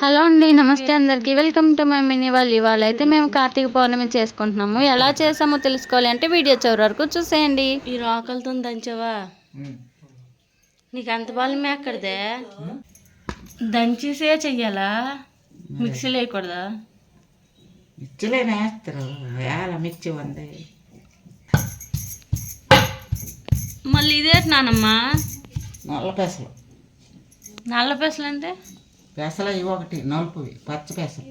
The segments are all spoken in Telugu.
హలో అండి నమస్తే అందరికీ. వెల్కమ్ టు మై మినీ వాళ్ళు ఇవాళ అయితే మేము కార్తీక పౌర్ణమి చేసుకుంటున్నాము. ఎలా చేసామో తెలుసుకోవాలి అంటే వీడియో చివరి వరకు చూసేయండి. ఈ రోకలతో దంచవా? నీకు అంత బలం ఎక్కడదే? దంచేసే చెయ్యాలా? మిక్సీలో వేయకూడదా మిర్చిలేనే వేస్తారు. వేల మిర్చి ఉంది. మళ్ళీ ఇదే నానమ్మా? నల్ల పెసలు. నల్ల పెసలు అంటే పెసలు ఇవి ఒకటి నలుపువి పచ్చ పెసలు.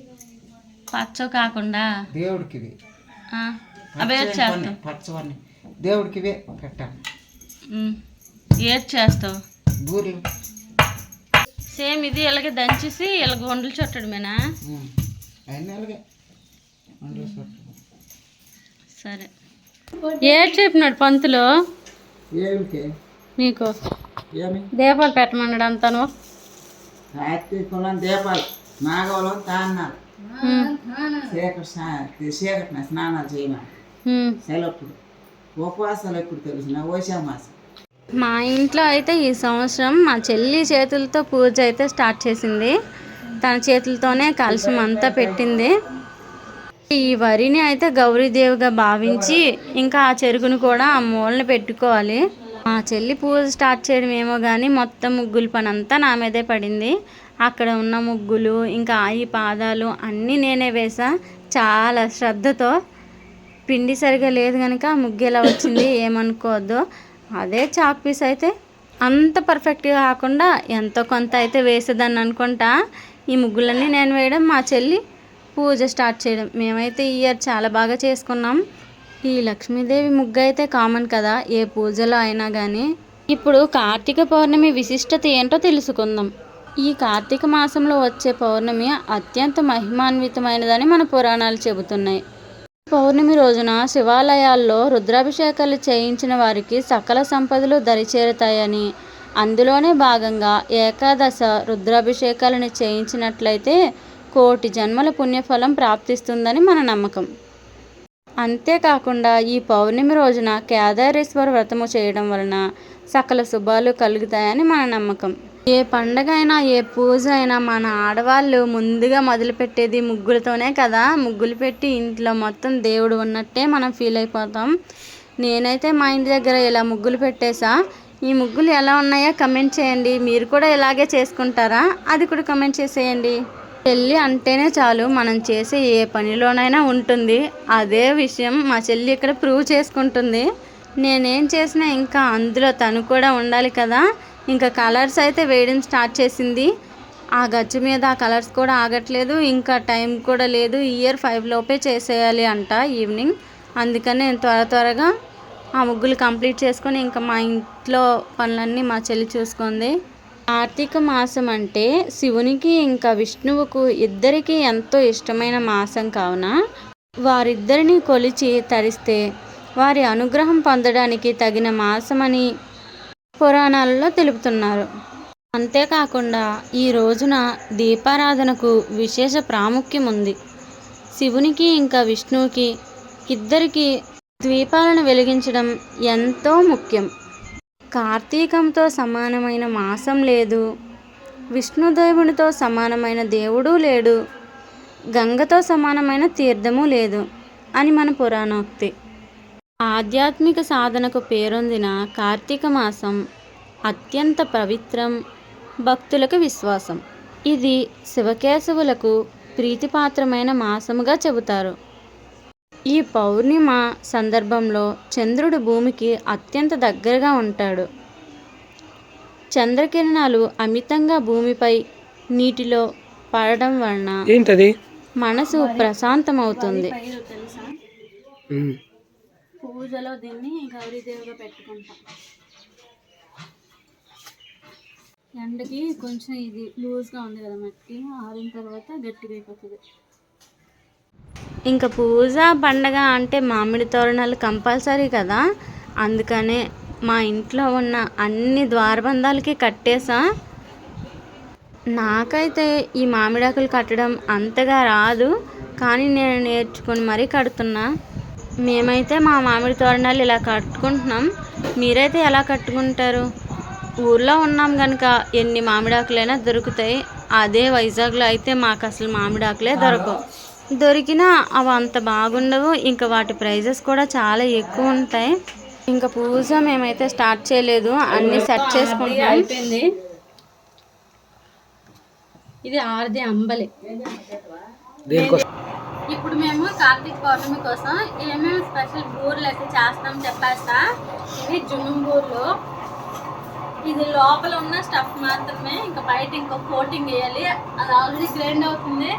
పచ్చ కాకుండా? దేవుడికి ఇవి పచ్చవన్నీ. దేవుడికి ఇవే పెట్టాను. ఏది చేస్తావు? బూరెలు. సేమ్ ఇది ఇలాగే దంచేసి ఇలాగ వండలు చుట్టడమేనా. సరే. ఏడు చెప్పినాడు పంతులు? ఏమిటి? నీకు? దీపాలు పెట్టమన్నాడు అంతాను. కులం దీపాలు నాగవలం చీకటి చీకటిన స్నానాలు చేయమని సెలవుప్పుడు ఉపవాసాలు ఎప్పుడు తెలిసిన ఓషామాసం మా ఇంట్లో అయితే ఈ సంవత్సరం మా చెల్లి చేతులతో పూజ అయితే స్టార్ట్ చేసింది. తన చేతులతోనే కలశం అంతా పెట్టింది. ఈ వరిని అయితే గౌరీదేవిగా భావించి ఇంకా ఆ చెరుకును కూడా ఆ మూలని పెట్టుకోవాలి. మా చెల్లి పూజ స్టార్ట్ చేయడం ఏమో కానీ మొత్తం ముగ్గుల పని అంతా నా మీదే పడింది. అక్కడ ఉన్న ముగ్గులు ఇంకా ఈ పాదాలు అన్నీ నేనే వేసా. చాలా శ్రద్ధతో. పిండి సరిగా లేదు కనుక ముగ్గేలా ముగ్గు ఎలా వచ్చింది ఏమనుకోవద్దు. అదే చాక్ పీస్ అయితే అంత పర్ఫెక్ట్గా కాకుండా ఎంతో కొంత అయితే వేసేదాన్ని అనుకుంటా. ఈ ముగ్గులన్నీ నేను వేయడం మా చెల్లి పూజ స్టార్ట్ చేయడం. మేమైతే ఈ ఇయర్ చాలా బాగా చేసుకున్నాం. ఈ లక్ష్మీదేవి ముగ్గు అయితే కామన్ కదా ఏ పూజలో అయినా కానీ ఇప్పుడు కార్తీక పౌర్ణమి విశిష్టత ఏంటో తెలుసుకుందాం. ఈ కార్తీక మాసంలో వచ్చే పౌర్ణమి అత్యంత మహిమాన్వితమైనదని మన పురాణాలు చెబుతున్నాయి. పౌర్ణమి రోజున శివాలయాల్లో రుద్రాభిషేకాలు చేయించిన వారికి సకల సంపదలు దరిచేరుతాయని అందులోనే భాగంగా ఏకాదశ రుద్రాభిషేకాలను చేయించినట్లయితే కోటి జన్మల పుణ్యఫలం ప్రాప్తిస్తుందని మన నమ్మకం. అంతేకాకుండా ఈ పౌర్ణమి రోజున కేదారేశ్వర వ్రతము చేయడం వలన సకల శుభాలు కలుగుతాయని మన నమ్మకం. ఏ పండగ అయినా ఏ పూజ అయినా మన ఆడవాళ్ళు ముందుగా మొదలుపెట్టేది ముగ్గులతోనే కదా? ముగ్గులు పెట్టి ఇంట్లో మొత్తం దేవుడు ఉన్నట్టే మనం ఫీల్ అయిపోతాం. నేనైతే మా ఇంటి దగ్గర ఇలా ముగ్గులు పెట్టేశా ఈ ముగ్గులు ఎలా ఉన్నాయో కమెంట్ చేయండి. మీరు కూడా ఇలాగే చేసుకుంటారా? అది కూడా కమెంట్ చేసేయండి. చెల్లి అంటేనే చాలు మనం చేసే ఏ పనిలోనైనా ఉంటుంది. అదే విషయం మా చెల్లి ఇక్కడ ప్రూవ్ చేసుకుంటుంది. నేనేం చేసినా ఇంకా అందులో తను కూడా ఉండాలి కదా. ఇంకా కలర్స్ అయితే వేయడం స్టార్ట్ చేసింది. ఆ గచ్చు మీద ఆ కలర్స్ కూడా ఆగట్లేదు. ఇంకా టైం కూడా లేదు. ఇయర్ ఫైవ్ లోపే చేసేయాలి అంట ఈవినింగ్. అందుకని నేను త్వర త్వరగా ఆ ముగ్గులు కంప్లీట్ చేసుకొని ఇంకా మా ఇంట్లో పనులన్నీ మా చెల్లి చూసుకుంది. కార్తీక మాసం అంటే శివునికి ఇంకా విష్ణువుకు ఇద్దరికీ ఎంతో ఇష్టమైన మాసం కావున వారిద్దరిని కొలిచి తరిస్తే వారి అనుగ్రహం పొందడానికి తగిన మాసమని పురాణాలలో తెలుపుతున్నారు. అంతేకాకుండా ఈ రోజున దీపారాధనకు విశేష ప్రాముఖ్యం ఉంది. శివునికి ఇంకా విష్ణువుకి ఇద్దరికి ద్వీపాలను వెలిగించడం ఎంతో ముఖ్యం. కార్తీకంతో సమానమైన మాసం లేదు. విష్ణుదేవునితో సమానమైన దేవుడు లేడు. గంగతో సమానమైన తీర్థము లేదు అని మన పురాణోక్తి. ఆధ్యాత్మిక సాధనకు పేరొందిన కార్తీక మాసం అత్యంత పవిత్రం భక్తులకు విశ్వాసం. ఇది శివకేశవులకు ప్రీతిపాత్రమైన మాసముగా చెబుతారు. ఈ పౌర్ణిమ సందర్భంలో చంద్రుడు భూమికి అత్యంత దగ్గరగా ఉంటాడు. చంద్రకిరణాలు అమితంగా భూమిపై నీటిలో పడడం వలన ఏంటది? మనసు ప్రశాంతమవుతుంది. పూజలో దీన్ని గౌరీదేవిగా పెట్టుకుంటాం. ఎండకి కొంచెం ఇది లూజ్గా ఉంది కదా మట్టి ఆరిన తర్వాత గట్టిగా అయిపోతుంది. ఇంకా పూజ పండగ అంటే మామిడి తోరణాలు కంపల్సరీ కదా. అందుకనే మా ఇంట్లో ఉన్న అన్ని ద్వారబంధాలకి కట్టేసా. నాకైతే ఈ మామిడాకులు కట్టడం అంతగా రాదు కానీ నేను నేర్చుకుని మరీ కడుతున్నా. మేమైతే మా మామిడి తోరణాలు ఇలా కట్టుకుంటున్నాం. మీరైతే ఎలా కట్టుకుంటారు? ఊర్లో ఉన్నాం కనుక ఎన్ని మామిడాకులైనా దొరుకుతాయి. అదే వైజాగ్లో అయితే మాకు అసలు మామిడాకులే దొరకవు. దొరికినా అవి అంత బాగుండవు. ఇంకా వాటి ప్రైజెస్ కూడా చాలా ఎక్కువ ఉంటాయి. ఇంకా పూజ మేమైతే స్టార్ట్ చేయలేదు. అన్ని సెట్ చేసుకుంటాం అయిపోయింది. ఇది ఆరుది అంబలి. ఇప్పుడు మేము కార్తీక పౌర్ణమి కోసం ఏమేమి స్పెషల్ బూర్లు అయితే చేస్తాం చెప్పేస్తా. ఇవి జున్ను బూర్లు. ఇది లోపల ఉన్న స్టఫ్ మాత్రమే. ఇంకా బయట ఇంకో కోటింగ్ వేయాలి. అది ఆల్రెడీ గ్రైండ్ అవుతుంది.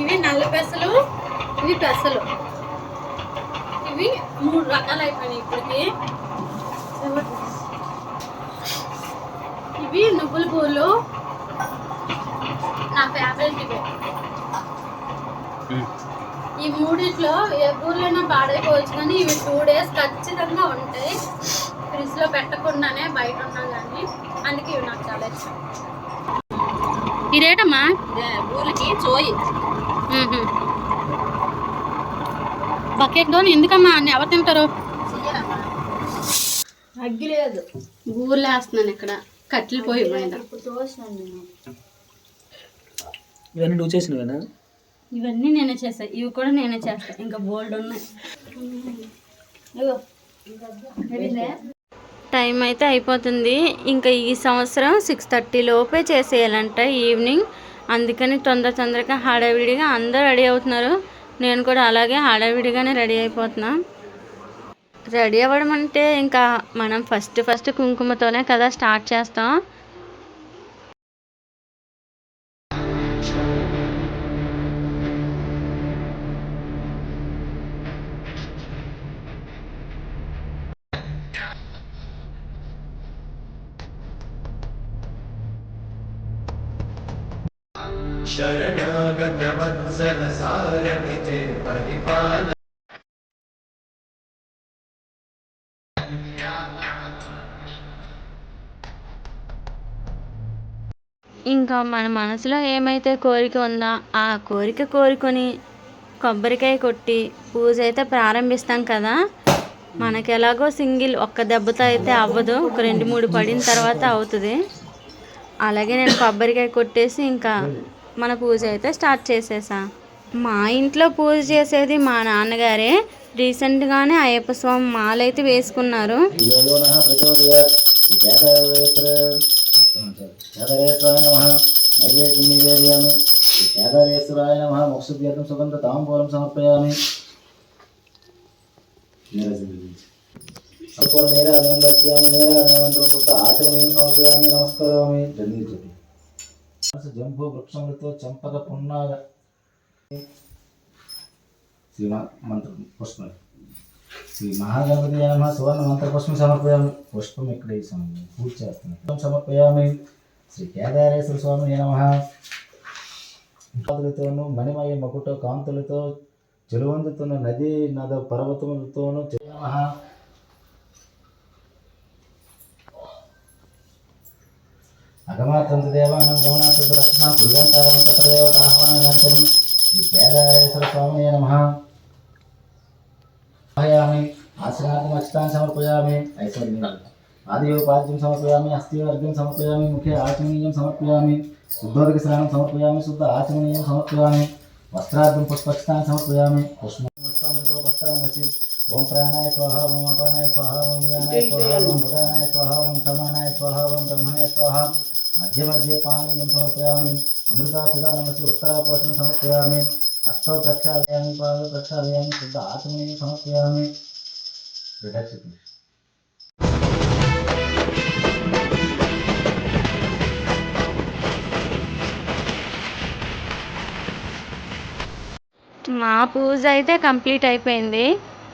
ఇవి నల్ల పెసలు ఇవి పెసలు. ఇవి మూడు రకాలు అయిపోయినాయి ఇప్పటికి. ఇవి నువ్వుల పూలు నా ఫేవరెట్ ఇవి. ఈ మూడిట్లో ఏ ఊర్లైనా పాడైపోవచ్చు కానీ ఇవి టూ డేస్ ఖచ్చితంగా ఉంటాయి. ఫ్రిడ్జ్లో పెట్టకుండానే బయట ఉన్నా కానీ అందుకే ఇవి నాకు చాలా ఇష్టం. ఇదేటమ్మా? ఊర్లకి చోయి. బకెట్ డోన్ ఎందుకమ్మా అన్ని ఎవరు తింటారు? అగ్గిలేదు ఊర్లో వేస్తున్నాను ఇక్కడ. కట్టెలు పోయి మీద ఇవన్నీ నువ్వు చేసినవేనా? ఇవన్నీ నేనే చేస్తా. ఇవి కూడా నేనే చేస్తా. ఇంకా బోల్డ్ ఉన్నాయి. టైం అయితే అయిపోతుంది. ఇంకా ఈ సంవత్సరం సిక్స్ థర్టీ లోపే చేసేయాలంట ఈవినింగ్. అందుకని తొందర తొందరగా హడావిడిగా అందరూ రెడీ అవుతున్నారు. నేను కూడా అలాగే హడావిడిగానే రెడీ అయిపోతున్నా. రెడీ అవ్వడం అంటే ఇంకా మనం ఫస్ట్ ఫస్ట్ కుంకుమతోనే కదా స్టార్ట్ చేస్తాం. ఇంకా మన మనసులో ఏమైతే కోరిక ఉందో ఆ కోరిక కోరుకొని కొబ్బరికాయ కొట్టి పూజ అయితే ప్రారంభిస్తాం కదా. మనకి ఎలాగో సింగిల్ ఒక్క దెబ్బతో అయితే అవ్వదు. ఒక రెండు మూడు పడిన తర్వాత అవుతుంది. అలాగే నేను కొబ్బరికాయ కొట్టేసి ఇంకా మన పూజ అయితే స్టార్ట్ చేసేసా. మా ఇంట్లో పూజ చేసేది మా నాన్నగారే. రీసెంట్గానే అయ్యప్ప స్వామి మాలైతే వేసుకున్నారు. కేదారేశ్వరాయ సుగంధ తాంబూలం సమర్పయామి సంపూర్ణ దర్శయామి సమర్పయామి నమస్కరోమి జన్మించు జంబూ వృక్షములతో చంపక పున్నాగ. శ్రీ మంత్రం పుష్పం. శ్రీ మహాగణపతి నమ సువర్ణ మంత్ర పుష్పం సమర్పయామి. పుష్పం ఇక్కడ ఈ సమయం పూజ చేస్తున్నాం. సమర్పయామి. శ్రీ కేదారేశ్వర స్వామి నమ. మణిమయ మకుట కాంతులతో చెలువందుతున్న నది నద పర్వతములతోనూ నమ. అగమాతంత దేవానం గమనాతంత రక్షణ కుల్లంతారం తత్ర దేవత ఆహ్వానంతరం శ్రీ కేదారేశ్వర స్వామి నమ సమర్పయామి ఆసనార్థం అక్షతాన్ని సమర్పయామి ఐశ్వర్యం ఆదియోపాద్యం సమర్పయామి అస్థివర్గం సమర్పయామి ముఖ్య ఆచమనీయం సమర్పయామి శుద్ధోదక స్నానం సమర్పయామి శుద్ధ ఆచమనీయం సమర్పయామి వస్త్రార్థం పుష్పక్షతాన్ని సమర్పయామి పుష్పమృతో వస్త్రామసి ఓం ప్రాణాయ స్వాహ ఓం అపానాయ స్వాహ ఓం జ్ఞానాయ స్వాహ ఓం ఉదానాయ స్వాహ ఓం సమానాయ స్వాహ ఓం బ్రహ్మణాయ స్వాహ మధ్య మధ్య పానీయం సమర్పయామి. అమృతాపిదానమసి ఉత్తరాపోషణ సమర్పయామి. హస్తౌ ప్రక్షాళయామి పాద ప్రక్షాళయామి శుద్ధ ఆత్మనీయం సమర్పయామి. రిడక్షన్ మా పూజ అయితే కంప్లీట్ అయిపోయింది.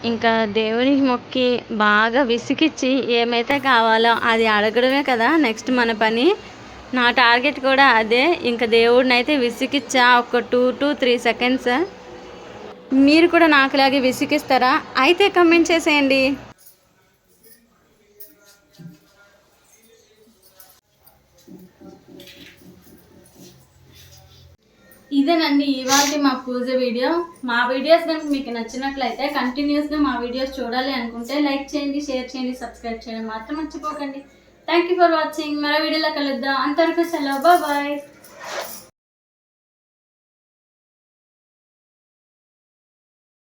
ఇంకా దేవునికి మొక్కి బాగా విసిగిచ్చి ఏమైతే కావాలో అది అడగడమే కదా నెక్స్ట్ మన పని. నా టార్గెట్ కూడా అదే. ఇంకా దేవుడిని అయితే విసిగిచ్చా. ఒక టూ టు త్రీ సెకండ్స్. మీరు కూడా నాకులాగే విసిగిస్తారా? అయితే కమెంట్ చేసేయండి. ఇదేనండి ఇవాళ మా పూజ వీడియో. మా వీడియోస్ కనుక మీకు నచ్చినట్లయితే కంటిన్యూస్గా మా వీడియోస్ చూడాలి అనుకుంటే లైక్ చేయండి షేర్ చేయండి సబ్స్క్రైబ్ చేయండి. మాత్రం మర్చిపోకండి. థ్యాంక్ యూ ఫర్ వాచింగ్ మరో వీడియోలో కలుద్దాం. అంతవరకు సెలవు. బాయ్